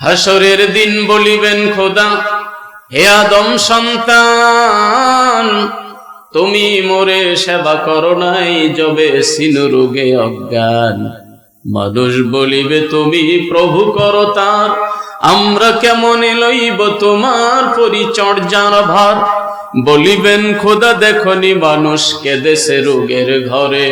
হাসরের দিন বলিবেন খোদা, হে আদম সন্তান, তুমি মোরে সেবা করো নাই যবে সিনু রোগে অজ্ঞান। মানুষ বলিবে, তুমি প্রভু করো তার, আমরা কেমন লইব তোমার পরিচর্যার ভার? বলিবেন, খোদা দেখনি মানুষ কেদেশে রোগের ঘরে।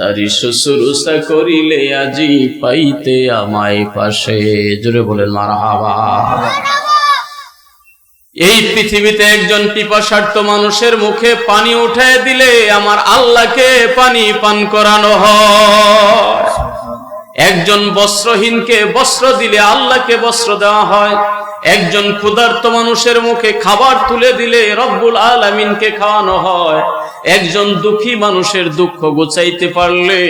তারি শুশ্রূষা করিলে আজি পাইতে আমায় পাশে। জোরে বলেন মারা এই পৃথিবীতে একজন পিপাসার্থ মানুষের মুখে পানি উঠে দিলে আমার আল্লাহকে পানি পান করানো হয়। একজন বস্ত্রহীনকে বস্ত্র দিলে আল্লাহকে বস্ত্র দেওয়া হয়। একজন ক্ষুধার্ত মানুষের মুখে খাবার তুলে দিলে রব্বুল আলামিনকে খাওয়ানো হয়। একজন দুঃখী মানুষের দুঃখ গোছাইতে পারলে,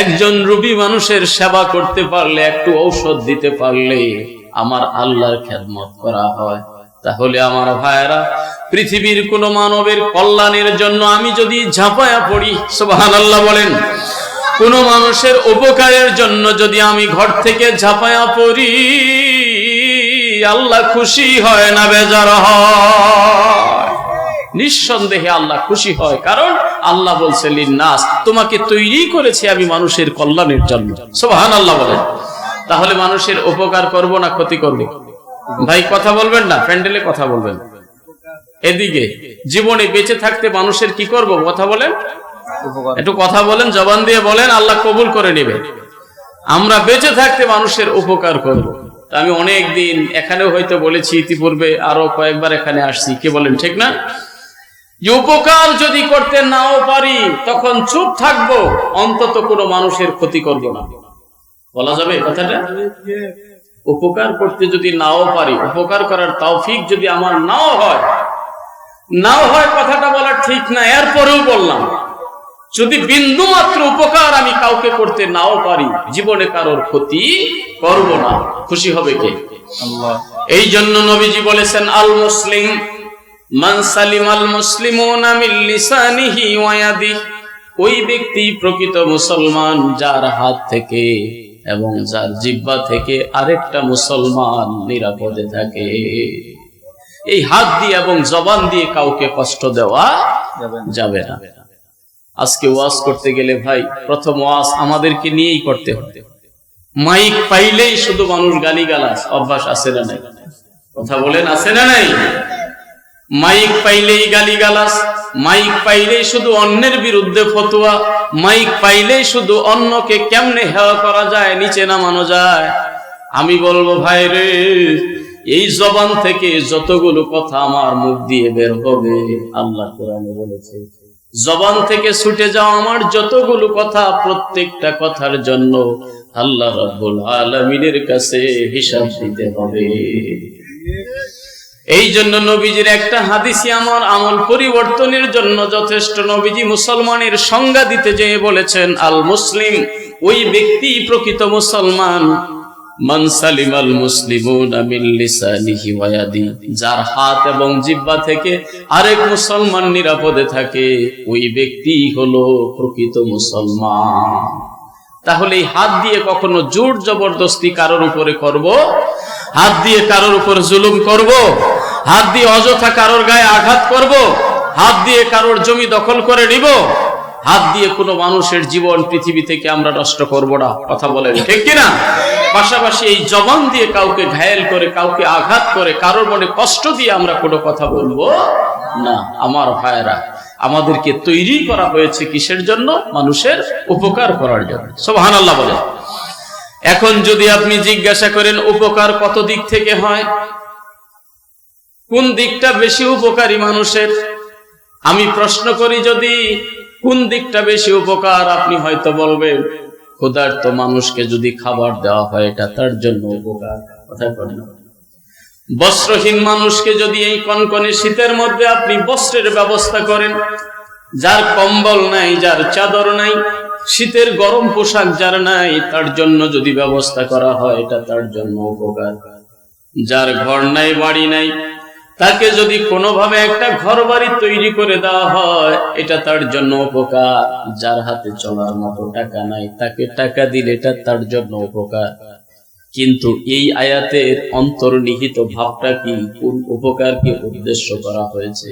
একজন রুবি মানুষের সেবা করতে পারলে, একটু ঔষধ দিতে পারলে আমার আল্লাহর খেদমত করা হয়। তাহলে আমার ভাইয়েরা, পৃথিবীর কোন মানবের কল্যাণের জন্য আমি যদি ঝাঁপায়া পড়ি সোবাহান আল্লাহ বলেন, কোন মানুষের উপকারের জন্য যদি আমি ঘর থেকে ঝাঁপায়া পড়ি, আল্লাহ খুশি হয় না, বেজার হয়। নিঃসন্দেহে আল্লাহ খুশি হয়। কারণ আল্লাহ বলছে নাস তোমাকে তৈরি করেছে আমি মানুষের কল্যাণের জন্য। সোবাহান আল্লাহ বলেন। তাহলে মানুষের উপকার করব না ক্ষতি করব? ভাই কথা বলবেন না? প্যান্ডেলে কথা বলবেন। এদিকে জীবনে বেঁচে থাকতে মানুষের কি করব? কথা বলেন। একটু কথা বলেন জবান দিয়ে বলেন আল্লাহ কবুল করে নেবে। আমরা বেঁচে থাকতে মানুষের উপকার করব। আমি অনেক দিন এখানেও হয়তো বলেছি ইতিপূর্বে আরও কয়েকবার এখানে আসছি। কে বলেন ঠিক না? উপকার যদি করতে নাও পারি তখন চুপ থাকব অন্তত কোনো মানুষের ক্ষতি করব না। বলা যাবে কথাটা? উপকার করতে যদি নাও পারি উপকার করার তৌফিক যদি আমার নাও হয় নাও হয় কথাটা বলা ঠিক না এরপরেও বললাম যদি বিন্দু মাত্র উপকার আমি কাউকে করতে নাও পারি জীবনে কারোর ক্ষতি করব না। খুশি হবে কে? এই জন্য নবীজি বলেছেন আল মুসলিম মান সালিম আল মুসলিমুনা মিন লিসানিহি ওয়া ইয়াদিহি ওই ব্যক্তি প্রকৃত মুসলমান যার হাত থেকে এবং যার জিব্বা থেকে আরেকটা মুসলমান নিরাপদে থাকে। এই হাত দিয়ে এবং জবান দিয়ে কাউকে কষ্ট দেওয়া যাবে না। আজকে ওয়াজ করতে গেলে ভাই, প্রথম ওয়াজ আমাদেরকে নিয়েই করতে হবে। মাইক পাইলেই শুধু মানুষ গালি গালাস অভ্যাস আছে না নাই? কথা বলেন, আছে না নাই? মাইক পাইলেই গালি গালাস মাইক পাইলেই শুধু অন্যের বিরুদ্ধে ফতোয়া, মাইক পাইলেই শুধু অন্যকে কেমনে হেওয়া করা যায়, নিচে নামানো যায়। আমি বলব, ভাই রে, এই জবান থেকে যতগুলো কথা আমার মুখ দিয়ে বের হবে, আল্লাহ কোরআনে বলেছে, জবান থেকে ছুটে যাও আমার যতগুলো কথা প্রত্যেকটা কথার জন্য, আল্লাহ রাব্বুল আলামিনের কাছে হিসাব দিতে হবে। এই জন্য নবীজির একটা হাদিসি আমার আমল পরিবর্তনের জন্য যথেষ্ট। নবীজি মুসলমানের সংজ্ঞা দিতে যেয়ে বলেছেন, আল মুসলিম, ওই ব্যক্তি প্রকৃত মুসলমান। মান মিন যার হাত এবং জিহ্বা থেকে আরেক মুসলমান নিরাপদে থাকে, ওই ব্যক্তি হলো প্রকৃত মুসলমান। তাহলে এই হাত দিয়ে কখনো জোর জবরদস্তি কারোর উপরে করব? হাত দিয়ে কারোর উপর জুলুম করব? হাত দিয়ে অযথা কারোর গায়ে আঘাত করব, হাত দিয়ে কারোর জমি দখল করে নিব, হাত দিয়ে কোনো মানুষের জীবন পৃথিবী থেকে আমরা নষ্ট করব না। কথা বলেন ঠিক কিনা? পাশাপাশি এই জবান দিয়ে কাউকে ঘায়েল করে, কাউকে আঘাত করে, কারোর মনে কষ্ট দিয়ে আমরা কোনো কথা বলব না। আমার ভাইয়েরা, আমাদেরকে তৈরি করা হয়েছে কিসের জন্য? মানুষের উপকার করার জন্য। সোহান আল্লাহ বলে এখন যদি আপনি জিজ্ঞাসা করেন, উপকার কত দিক থেকে হয়? কোন দিকটা বেশি উপকারী মানুষের? আমি প্রশ্ন করি যদি কোন দিকটা বেশি উপকার, আপনি হয়তো বলবেন, ক্ষুধার্ত মানুষকে যদি খাবার দেওয়া হয়, এটা তার জন্য উপকার। কথা বস্ত্রহীন মানুষকে যদি এই কনকনে শীতের মধ্যে আপনি বস্ত্রের ব্যবস্থা করেন, যার কম্বল নাই, যার চাদর নাই, শীতের গরম পোশাক যার নাই, তার জন্য যদি ব্যবস্থা করা হয়, এটা তার জন্য উপকার। যার ঘর নাই, বাড়ি নাই তাকে যদি কোনোভাবে একটা ঘর বাড়ি তৈরি করে দেওয়া হয়, এটা তার জন্য উপকার। যার হাতে চলার মতো টাকা নাই, তাকে টাকা দিলে এটা তার জন্য উপকার। কিন্তু এই আয়াতের অন্তর্নিহিত ভাবটা কি, কোন উপকারকে উদ্দেশ্য করা হয়েছে?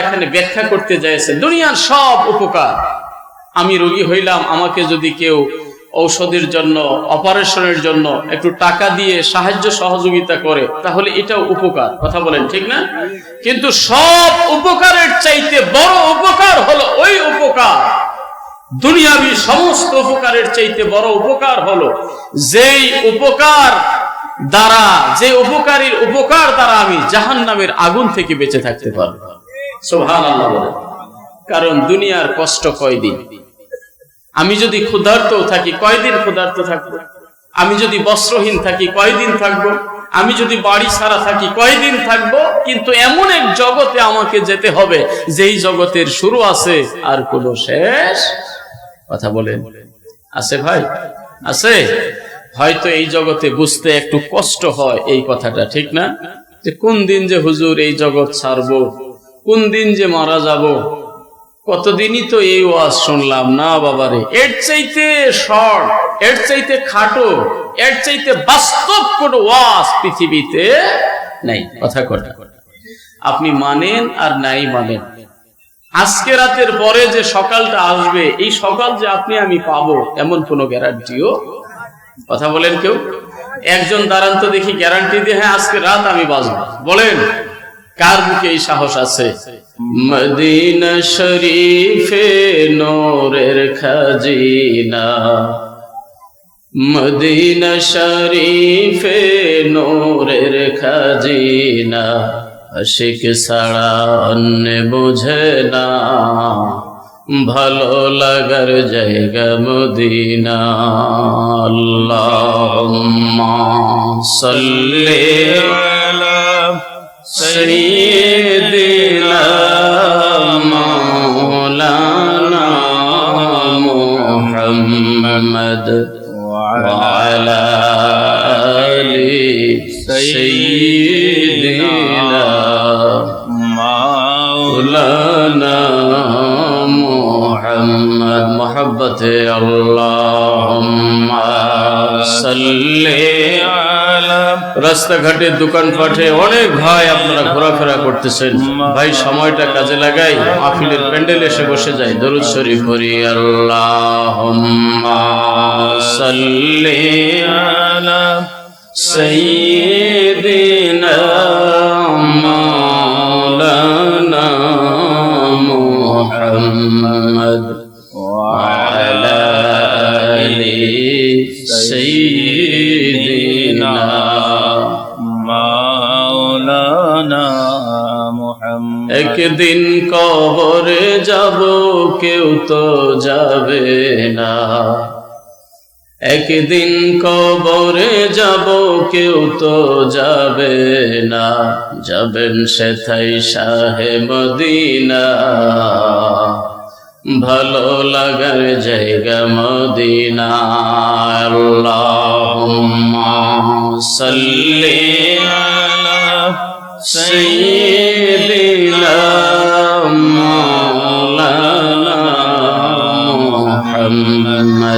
এখানে ব্যাখ্যা করতে চাইছে দুনিয়ার সব উপকার। আমি রোগী হইলাম, আমাকে যদি কেউ ঔষধের জন্য, অপারেশনের জন্য একটু টাকা দিয়ে সাহায্য সহযোগিতা করে, তাহলে এটাও উপকার। কথা বলেন ঠিক না? কিন্তু সব উপকারের চাইতে বড় উপকার হলো ওই উপকার। দুনিয়াবি সমস্ত উপকারের চাইতে বড় উপকার হলো যেই উপকার দ্বারা, যে উপকারীর উপকার দ্বারা আমি জাহান নামের আগুন থেকে বেঁচে থাকতে পারব। সোহান কারণ দুনিয়ার কষ্ট কয়দিন? আমি যদি ক্ষুধার্ত থাকি, কয়দিন ক্ষুধার্ত থাকব? আমি যদি বস্ত্রহীন থাকি, কয়দিন থাকব? আমি যদি বাড়ি ছাড়া থাকি, কয়দিন থাকব? কিন্তু এমন এক জগতে আমাকে যেতে হবে, যেই জগতের শুরু আছে আর কোনো শেষ। কথা বলেন। আছে ভাই? আছে? হয়তো এই জগতে বুঝতে একটু কষ্ট হয় এই কথাটা, ঠিক না? যে কোন দিন যে হুজুর এই জগৎ ছাড়বো? কোন দিন যে মারা যাব? কতদিনই তো এই ওয়াজ শুনলাম? না বাবারে। এর চাইতে শর্ট, এর চাইতে খাটো, এর চাইতে বাস্তব কোন ওয়াজ পৃথিবীতে নাই। কথা কথা আপনি মানেন আর নাই মানেন। আজকে রাতের পরে যে সকালটা আসবে, এই সকাল যে আপনি আমি পাবো, এমন কোনো গ্যারান্টিও? কথা বলেন কেউ? একজন দাঁড়ান তো দেখি গ্যারান্টি দিয়ে হ্যাঁ আজকে রাত আমি বাঁচবো বলেন। কার বুকে এই সাহস আছে? মদিনা শরীফে নোরের খাজিনা। মদিনা শরীফে নোরের খাজিনা। আশিক ছাড়া অন্য বোঝে না, ভালো লাগার জায়গা মদিনা। আল্লাহুম্মা সাল্লি আলা سيدنا مولانا محمد وعلى آل سيدنا مولانا محمد. محبة اللهم صلِّ রাস্তাঘাটে, দোকানপাটে অনেক ভাই আপনারা ঘোরাফেরা করতেছেন। ভাই, সময়টা কাজে লাগাই মাহফিলের প্যান্ডেল এসে বসে যাই। দরুদ শরীফ পড়ি, আল্লাহুম্মা সাল্লি আলা সাইয়্যিদিনা মাওলানা মুহাম্মদ। একদিন কবরে যাব, কেউ তো যাবে না। একদিন কবরে যাব, কেউ তো যাবে না। যাবেন সেথাই শাহে মদিনা। ভালো লাগার জায়গা মদিনা। আল্লাহুম্মা সাল্লি আলা সাইয়্যিদিনা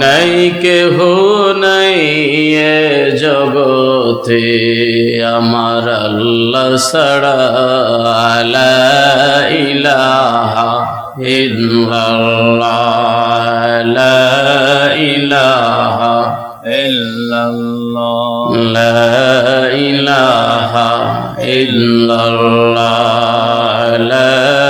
নাই কেহ নাই জগতে আমার আল্লাহ সড়া ইলাহা ইল্লাল্লাহ ইলাহা ইল্লাল্লাহ। লা ইলাহা ইল্লাল্লাহ লা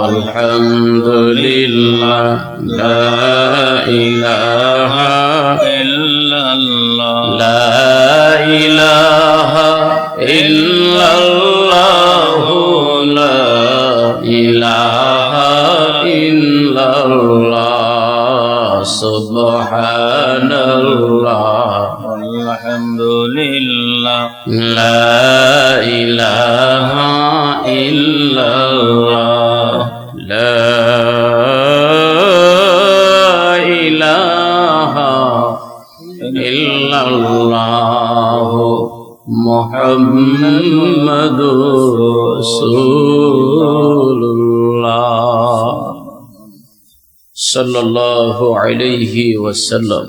والحمد لله لا إله صلى الله عليه وسلم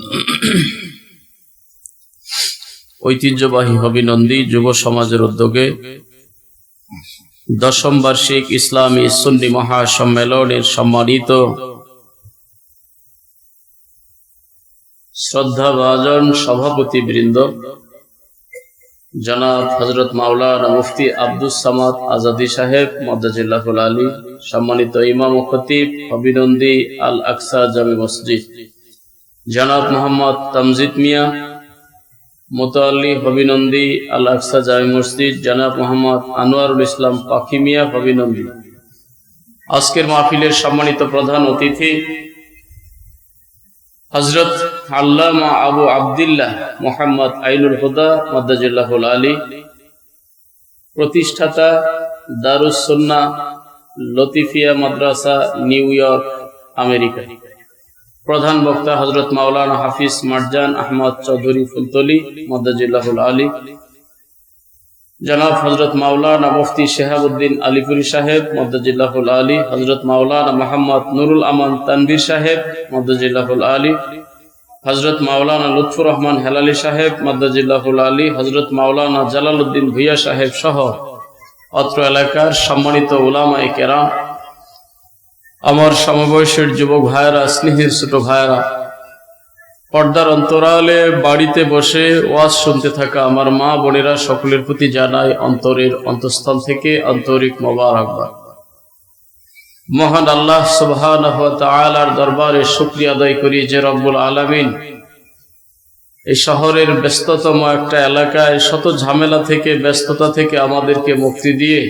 ঐতিহ্যবাহী হবিনন্দী যুব সমাজের উদ্যোগে দশম বার্ষিক ইসলামী সুন্নি মহাসম্মেলনের সম্মানিত শ্রদ্ধাভাজন সভাপতি বৃন্দ জনাব হজরত মাওলানা মুফতি আব্দুস সামাদ আজাদি সাহেব মদাজিল্লাহুল আলী, সম্মানিত ইমাম খতিব হবিনন্দী আল আকসা জামে মসজিদ। জনাব মোহাম্মদ তামজিদ মিয়া মোতাল্লি হবিনন্দী আল আকসা জামে মসজিদ, জনাব মোহাম্মদ আনোয়ারুল ইসলাম পাখি মিয়া হবিনন্দী আজকের মাহফিলের সম্মানিত প্রধান অতিথি হজরত আল্লামা আবু আবদুল্লাহ মোহাম্মদ আইনুল হুদা মদাজুল্লাহুল আলী, প্রতিষ্ঠাতা Darussunnah Latifia Madrasa, New York, America. প্রধান বক্তা হজরত মাওলানা হাফিজ মারজান আহমদ চৌধুরী ফুলতলি মদাজুল্লাহুল আলী। জনাব হজরত মাওলানা মুফতি শেহাবুদ্দিন আলিপুরি সাহেব মদাজিল্লাহুল আলী হজরত মাওলানা মোহাম্মদ নুরুল আমান তানভীর সাহেব মদাজিল্লাহুল আলী হজরত মাওলানা লুৎফুর রহমান হেলালি সাহেব মদাজিল্লাহুল আলী হজরত মাওলানা জালালউদ্দিন ভুইয়া সাহেব সহ অত্র এলাকার সম্মানিত উলামায়ে কেরাম, আমার সমবয়সের যুবক ভাইয়েরা, স্নেহের ছোট ভাইয়েরা পর্দার অন্তরালে বাড়িতে বসে ওয়াজ শুনতে থাকা আমার মা বোনেরা সকলের প্রতি জানাই অন্তরের অন্তঃস্থল থেকে আন্তরিক মোবারকবাদ মহান আল্লাহ সুবহানাহু ওয়া তাআলার দরবারে শুকরিয়া আদায় করি যে রব্বুল আলামিন এই শহরের ব্যস্ততম একটা এলাকায় শত ঝামেলা থেকে, ব্যস্ততা থেকে আমাদেরকে মুক্তি দিয়ে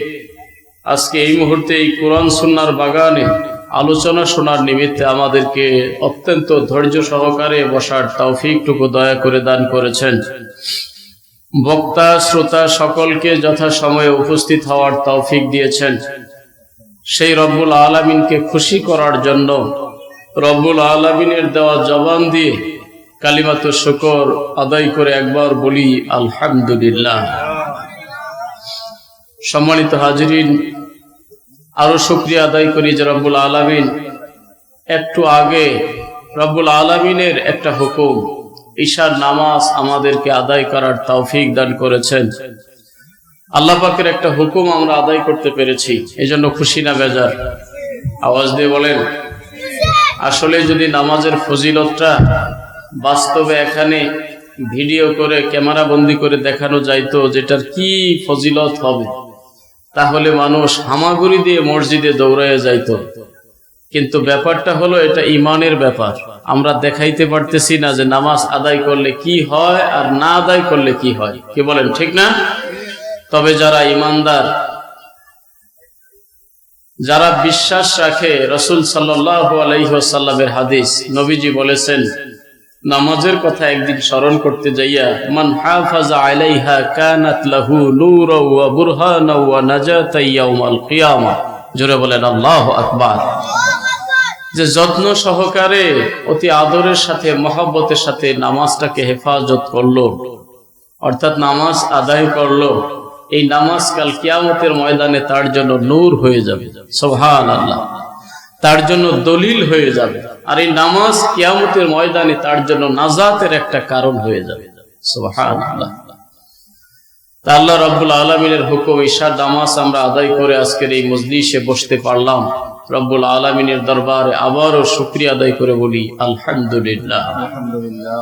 আজকে এই মুহূর্তে এই কোরআন সুন্নার বাগানে আলোচনা শোনার নিমিত্তে আমাদেরকে অত্যন্ত ধৈর্য সহকারে বসার তৌফিকটুকু দয়া করে দান করেছেন। বক্তা, শ্রোতা সকলকে যথাসময়ে উপস্থিত হওয়ার তৌফিক দিয়েছেন। সেই রব্বুল আলমিনকে খুশি করার জন্য রব্বুল আলমিনের দেওয়া জবান দিয়ে কালিমাত শুকর আদায় করে একবার বলি, আলহামদুলিল্লাহ। সম্মানিত হাজরিন আরও শুক্রিয়া আদায় করি যে রব্বুল আলমিন একটু আগে রব্বুল আলমিনের একটা হুকুম, ঈশার নামাজ আমাদেরকে আদায় করার তৌফিক দান করেছেন। আল্লাহ পাকের একটা হুকুম আমরা আদায় করতে পেরেছি এই জন্য খুশি না বেজার? আওয়াজ দিয়ে বলেন, আসলে যদি নামাজের ফজিলতটা বাস্তবে এখানে ভিডিও করে ক্যামেরা বন্দি করে দেখানো যাইতো, যেটার কি ফজিলত হবে? তাহলে মানুষ হামাগুড়ি দিয়ে মসজিদে দৌড়াইয়া যাইতো। কিন্তু ব্যাপারটা হলো এটা ইমানের ব্যাপার। আমরা দেখাইতে পারতেছি না যে নামাজ আদায় করলে কি হয় আর না আদায় করলে কি হয়। কি বলেন, ঠিক না? তবে যারা ইমানদার, যারা বিশ্বাস রাখে, রসুল সাল্লাহ আলাইসাল্লামের হাদিস, নবীজি বলেছেন নামাজের কথা একদিন স্মরণ করতে যাইয়া লাহু নূরা ওয়া বুরহানা জোরে বলেন, আল্লাহু আকবার। যে যত্ন সহকারে অতি আদরের সাথে, মহব্বতের সাথে নামাজটাকে হেফাজত করল, অর্থাৎ নামাজ আদায় করল, এই নামাজ কাল কিয়ামতের ময়দানে তার জন্য নূর হয়ে যাবে। সোহান আল্লাহ তার জন্য দলিল হয়ে যাবে। আর এই নামাজ কিয়ামতের ময়দানে তার জন্য নাজাতের একটা কারণ হয়ে যাবে। আল্লাহ তা আল্লাহ রব্বুল আলমিনের হুকুম ঈশার নামাজ আমরা আদায় করে আজকের এই মজলিসে বসতে পারলাম। রব্বুল আলমিনের দরবারে আবারও শুক্রিয়া আদায় করে বলি আলহামদুলিল্লাহ। আলহামদুলিল্লাহ।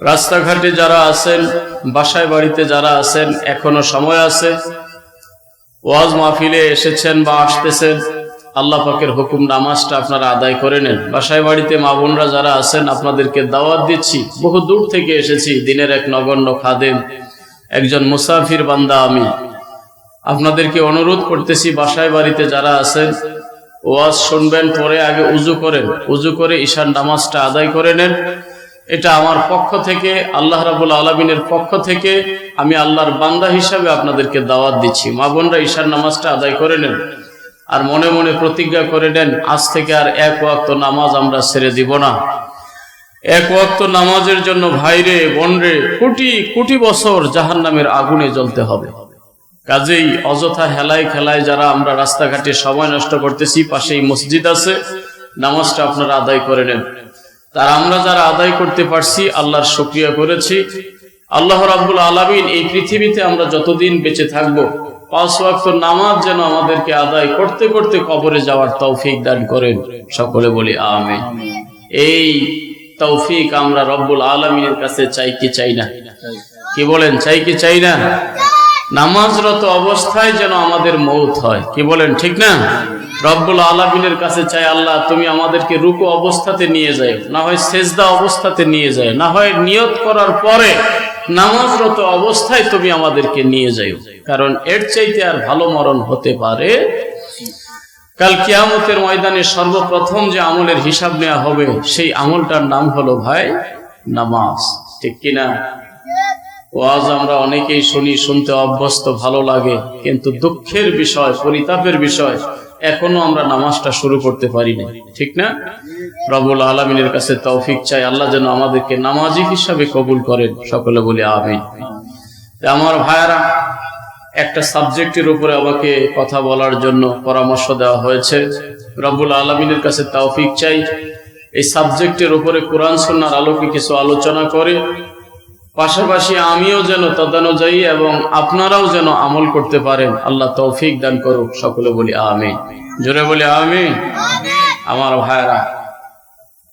রাস্তাঘাটে যারা আছেন বাসায় বাড়িতে যারা আছেন এখনও সময় আছে। ওয়াজ মাহফিলে এসেছেন বা আসতেছেন। আল্লাহ পাকের হুকুম নামাজটা আপনারা আদায় করে নেন। বাসায় বাড়িতে মা বোনরা যারা আছেন, আপনাদেরকে দাওয়াত দিচ্ছি। বহু দূর থেকে এসেছি, দিনের এক নগণ্য খাদেম, একজন মুসাফির বান্দা আমি। আপনাদেরকে অনুরোধ করতেছি, বাসায় বাড়িতে যারা আছেন, ওয়াজ শুনবেন, পরে আগে উজু করেন। উজু করে ঈশান নামাজটা আদায় করে নেন। এটা আমার পক্ষ থেকে, আল্লাহ রাবুল আলমিনের পক্ষ থেকে আমি আল্লাহর বান্দা হিসাবে আপনাদেরকে দাওয়াত দিচ্ছি। মা বোনরা ঈশান নামাজটা আদায় করে নেন। আর মনে মনে প্রতিজ্ঞা করে নেন, আজ থেকে আর এক ওয়াক্ত নামাজ আমরা ছেড়ে দিব না। এক ওয়াক্ত নামাজের জন্য ভাইরে, বনরে, কোটি কোটি বছর জাহান নামের আগুনে জ্বলতে হবে। কাজেই অযথা হেলায় খেলায় যারা আমরা রাস্তাঘাটে সময় নষ্ট করতেছি, পাশেই মসজিদ আছে, নামাজটা আপনারা আদায় করে নেন। তার আমরা যারা আদায় করতে পারছি, আল্লাহর শুক্রিয়া করেছি। আল্লাহ রাব্বুল আলামিন এই পৃথিবীতে আমরা যতদিন বেঁচে থাকব পাঁচ ওয়াক্ত নামাজ যেন আমাদেরকে আদায় করতে করতে কবরে যাওয়ার তৌফিক দান করেন। সকলে বলি আমিন। এই তৌফিক আমরা রব্বুল আলমিনের কাছে চাই কি চাই না? কি বলেন, চাই কি চাই না? নামাজরত অবস্থায় যেন আমাদের মৌত হয়। কি বলেন, ঠিক না? রব্বুল আলমিনের কাছে চাই, আল্লাহ, তুমি আমাদেরকে রুকু অবস্থাতে নিয়ে যাও। না হয় সেজদা অবস্থাতে নিয়ে যায় না হয় নিয়ত করার পরে নামাজরত অবস্থায় তুমি আমাদেরকে নিয়ে যাও কারণ এর চাইতে আর ভালো মরণ হতে পারে কাল কিয়ামতের ময়দানে সর্বপ্রথম যে আমলের হিসাব নেওয়া হবে, সেই আমলটার নাম হলো ভাই নামাজ। ঠিক কিনা ওয়াজ আমরা অনেকেই শুনি, শুনতে অভ্যস্ত, ভালো লাগে, কিন্তু দুঃখের বিষয়, পরিতাপের বিষয় এখনও আমরা নামাজটা শুরু করতে পারি না ঠিক না? রবুল আলমিনের কাছে তৌফিক চাই। আল্লাহ যেন আমাদেরকে নামাজি হিসাবে কবুল করেন। সকলে বলে আমিন। আমার ভাইয়ারা, একটা সাবজেক্টের উপরে আমাকে কথা বলার জন্য পরামর্শ দেওয়া হয়েছে। রবুল আলমিনের কাছে তৌফিক চাই। এই সাবজেক্টের উপরে কোরআন সন্ন্যার আলোকে কিছু আলোচনা করে পাশাপাশি আমিও যেন তদানুযায়ী এবং আপনারাও যেন আমল করতে পারেন, আল্লাহ তৌফিক দান করুক, সকলে বলি আমিন। জোরে বলি আমিন। আমার ভাইরা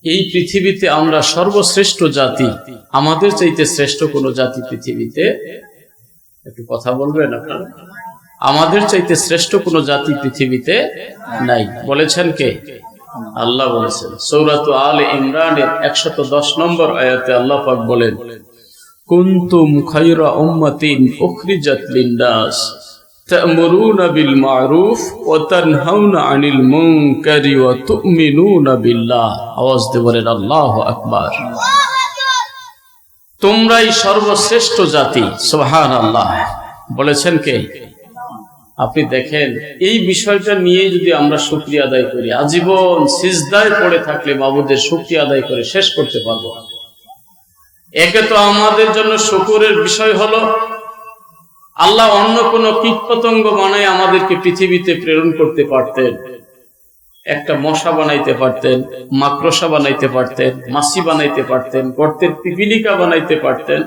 এই পৃথিবীতে আমরা সর্বশ্রেষ্ঠ জাতি, আমাদের চাইতে শ্রেষ্ঠ কোনো জাতি পৃথিবীতে, একটু কথা বলবেন আপনারা? আমাদের চাইতে শ্রেষ্ঠ কোনো জাতি পৃথিবীতে নাই। বলেছেন কে? আল্লাহ বলেছেন। সৌরাত আল ইমরানের একশত দশ নম্বর আয়াতে আল্লাহ পাক বলেন কুনতুম খায়রা উম্মাতিন উখরিজাত লিন-নাস। ta'muruna bil ma'ruf wa tanhauna 'anil munkari wa tu'minuna billah আওয়াজ দিয়ে বলেন, আল্লাহু আকবার। তোমরাই সর্বশ্রেষ্ঠ জাতি, সুবহানাল্লাহ। বলেছেন কে? আপনি দেখেন, এই বিষয়টা নিয়ে যদি আমরা শুক্রিয়া আদায় করি, আজীবন সিজদায় পড়ে থাকলে বাবুদের শুক্রিয়া আদায় করে শেষ করতে পারব না। একে তো আমাদের জন্য শুকুরের বিষয় হলো, আল্লাহ অন্য কোন কীটপতঙ্গ বানায় আমাদেরকে পৃথিবীতে প্রেরণ করতে পারতেন। একটা মশা বানাইতে পারতেন, মাকড়সা বানাইতে পারতেন, মাছি বানাইতে পারতেন, গর্তের পিপিলিকা বানাইতে পারতেন,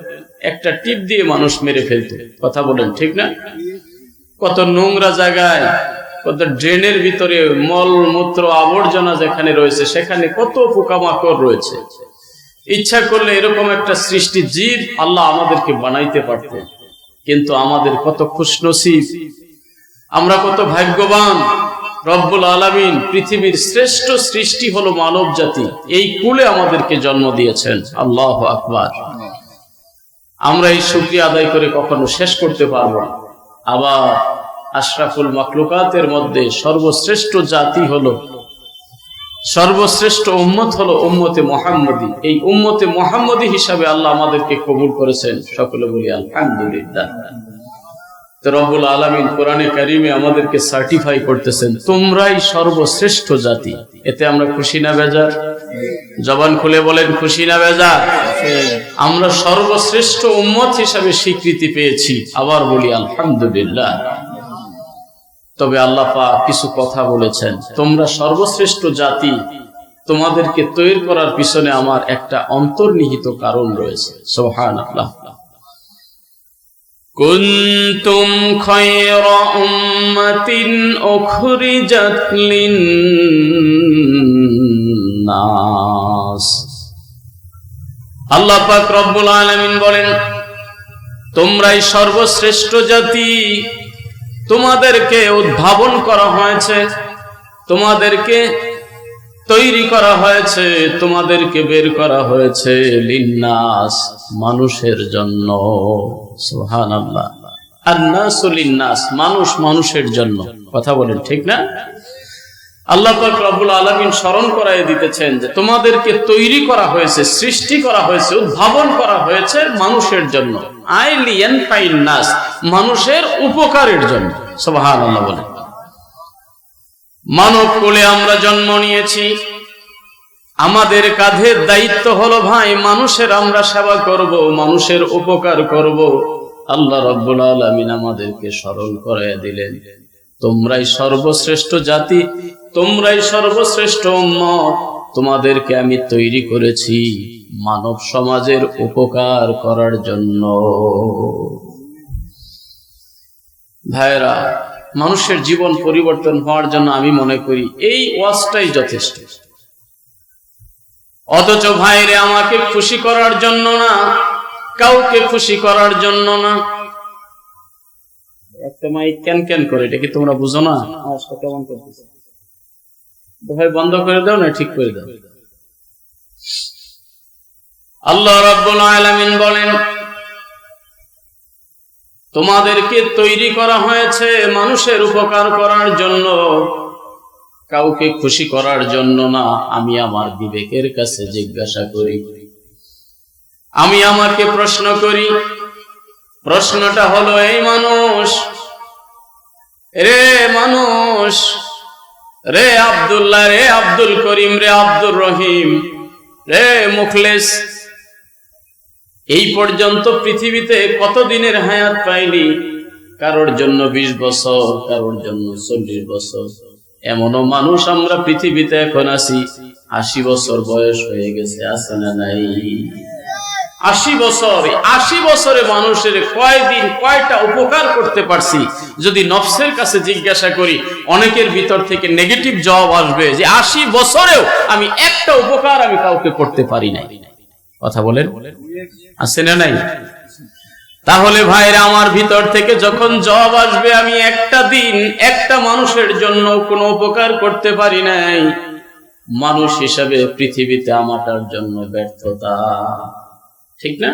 একটা টিপ দিয়ে মানুষ মেরে ফেলতেন কথা বলেন ঠিক না? কত নোংরা জায়গায়, কত ড্রেনের ভিতরে মল মূত্র আবর্জনা যেখানে রয়েছে, সেখানে কত পোকামাকড় রয়েছে। ইচ্ছা করলে এরকম একটা সৃষ্টি জীব আল্লাহ আমাদেরকে বানাইতে পারতেন কিন্তু আমাদের কত খুশনসিব। আমরা কত ভাগ্যবান। রব্বুল আলামিন পৃথিবীর শ্রেষ্ঠ সৃষ্টি হলো মানব জাতি। এই কুলে আমাদেরকে জন্ম দিয়েছেন। আল্লাহ আকবার। আমরা এই শুক্রিয়া আদায় করে কখনো শেষ করতে পারব না। আবার আশরাফুল মাকলুকাতের মধ্যে সর্বশ্রেষ্ঠ জাতি হলো সর্বশ্রেষ্ঠ উম্মত হলো উম্মতে মোহাম্মদী। এই উম্মতে মোহাম্মদী হিসাবে আল্লাহ আমাদেরকে কবুল করেছেন। সকলে বলি আলহামদুলিল্লাহ। তো রব্বুল আলমিন কোরআনে কারিমে আমাদেরকে সার্টিফাই করতেছেন, তোমরাই সর্বশ্রেষ্ঠ জাতি। এতে আমরা খুশি না বেজার? জবান খুলে বলেন, খুশি না বেজার? আমরা সর্বশ্রেষ্ঠ উম্মত হিসাবে স্বীকৃতি পেয়েছি। আবার বলি আলহামদুলিল্লাহ। তবে আল্লাহ পাক কিছু কথা বলেছেন তোমরা সর্বশ্রেষ্ঠ জাতি তোমাদেরকে তৈরি করার পিছনে আমার একটা অন্তর্নিহিত কারণ রয়েছে সোহান আল্লাহ كنتم خير أمة أخرجت للناس আল্লাহ পাক রব্বুল আলামিন বলেন তোমরাই সর্বশ্রেষ্ঠ জাতি তোমাদেরকে উদ্ভাবন করা হয়েছে, তোমাদেরকে তৈরি করা হয়েছে, তোমাদেরকে বের করা হয়েছে লিন্নাস মানুষের জন্য। সুহান আল্লাহ মানুষ মানুষের জন্য। কথা বলেন, ঠিক না? আল্লাহ রব্বুল আলামিন স্মরণ করাই দিতেছেন যে তোমাদেরকে তৈরি করা হয়েছে, সৃষ্টি করা হয়েছে, উদ্ভাবন করা হয়েছে মানুষের জন্য। আইলিয়ান ফাইন মানুষের উপকারের জন্য। সুবহানাল্লাহ বলেন মানব কোলে আমরা জন্ম নিয়েছি। আমাদের কাঁধের দায়িত্ব হলো, ভাই, মানুষের আমরা সেবা করব, মানুষের উপকার করব। আল্লাহ রব্বুল আলামিন আমাদেরকে স্মরণ করাইয়া দিলেন। তোমরাই সর্বশ্রেষ্ঠ জাতি, তোমরাই সর্বশ্রেষ্ঠ উম্মত। তোমাদেরকে আমি তৈরি করেছি মানব সমাজের উপকার করার জন্য। ভাইরা মানুষের জীবন পরিবর্তন হওয়ার জন্য আমি মনে করি এই ওয়াজটাই যথেষ্ট। অথচ ভাইরে, আমাকে খুশি করার জন্য না, কাউকে খুশি করার জন্য না। একটা মাইক ক্যান ক্যান করে? এটা কি তোমরা বুঝো না, আওয়াজটা কেমন করতেছে? ভাই বন্ধ করে দাও, না ঠিক করে দাও। আল্লাহ রাব্বুল আলামিন বলেন, তোমাদেরকে তৈরি করা হয়েছে মানুষের উপকার করার জন্য, কাউকে খুশি করার জন্য না, আমি আমার বিবেকের কাছে জিজ্ঞাসা করি। আমি আমাকে প্রশ্ন করি, প্রশ্নটা হলো, এই মানুষ, রে মানুষ রে আব্দুল্লাহ, রে আব্দুল করিম, রে আব্দুর রহিম, রে মুখলেস, এই পর্যন্ত পৃথিবীতে কত দিনের হায়াত পাইনি? কারোর জন্য ২০ বছর, কারোর জন্য চল্লিশ বছর। এমনও মানুষ আমরা পৃথিবীতে এখন আছি। আশি বছর বয়স হয়ে গেছে, আছে না নাই? আশি বছর, আশি বছরে মানুষের কয়দিন কয়টা উপকার করতে পারছি? যদি নফসের কাছে জিজ্ঞাসা করি, অনেকের ভিতর থেকে নেগেটিভ জবাব আসবে যে আশি বছরেও আমি একটা উপকার আমি কাউকে করতে পারি নাই। কথা বলেন? আছে না নাই? তাহলে ভাইরা, আমার ভিতর থেকে যখন জবাব আসবে, আমি একটা দিন একটা মানুষের জন্য কোনো উপকার করতে পারি নাই। মানুষ হিসাবে পৃথিবীতে আমাটার জন্য ব্যর্থতা। ঠিক না?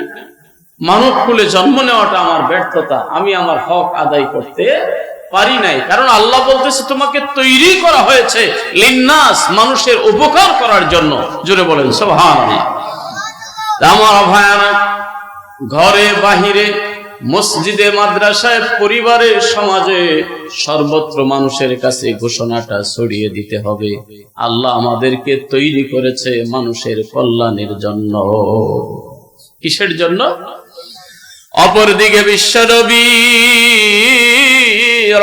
মানব কুলে জন্ম নেওয়াটা আমার ব্যর্থতা, আমি আমার হক আদায় করতে পারি নাই। কারণ আল্লাহ বলতেছে, তোমাকে তৈরি করা হয়েছে লিন্নাস, মানুষের উপকার করার জন্য। জোরে বলেন সোহান আমার ভয়ানক ঘরে, বাহিরে, মসজিদে, মাদ্রাসায়, পরিবারে, সমাজে সর্বত্র মানুষের কাছে ঘোষণাটা ছড়িয়ে দিতে হবে। আল্লাহ আমাদেরকে তৈরি করেছে মানুষের কল্যাণের জন্য। কিসের জন্য? অপরদিকে বিশ্বনবী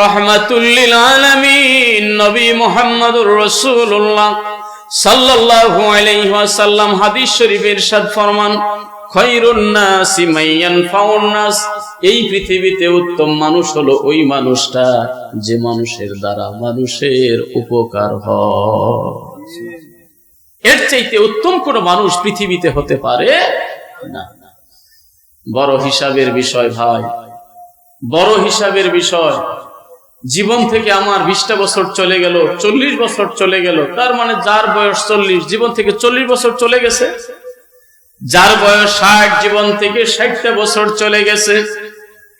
রহমাতুল্লিল আলামিন, নবী মুহাম্মদুর রাসূলুল্লাহ সাল্লাল্লাহু আলাইহি ওয়াসাল্লাম হাদিস শরীফের ইরশাদ ফরমান খৈরুন নাসি মাইয়ান নাস। এই পৃথিবীতে উত্তম মানুষ হলো ওই মানুষটা যে মানুষের দ্বারা মানুষের উপকার হয়। এর চাইতে উত্তম কোন মানুষ পৃথিবীতে হতে পারে না। বড় হিসাবের বিষয় ভাই। বড় হিসাবের বিষয়। জীবন থেকে আমার বিশটা বছর চলে গেল, চল্লিশ বছর চলে গেল। তার মানে যার বয়স চল্লিশ, জীবন থেকে চল্লিশ বছর চলে গেছে। যার বয়স ষাট, জীবন থেকে ষাটটা বছর চলে গেছে।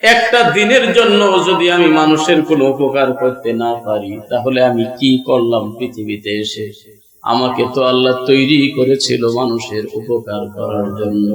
একটা দিনের জন্য যদি আমি মানুষের কোনো উপকার করতে না পারি, তাহলে আমি কি করলাম পৃথিবীতে এসে? আমাকে তো আল্লাহ তৈরি করেছিল মানুষের উপকার করার জন্য।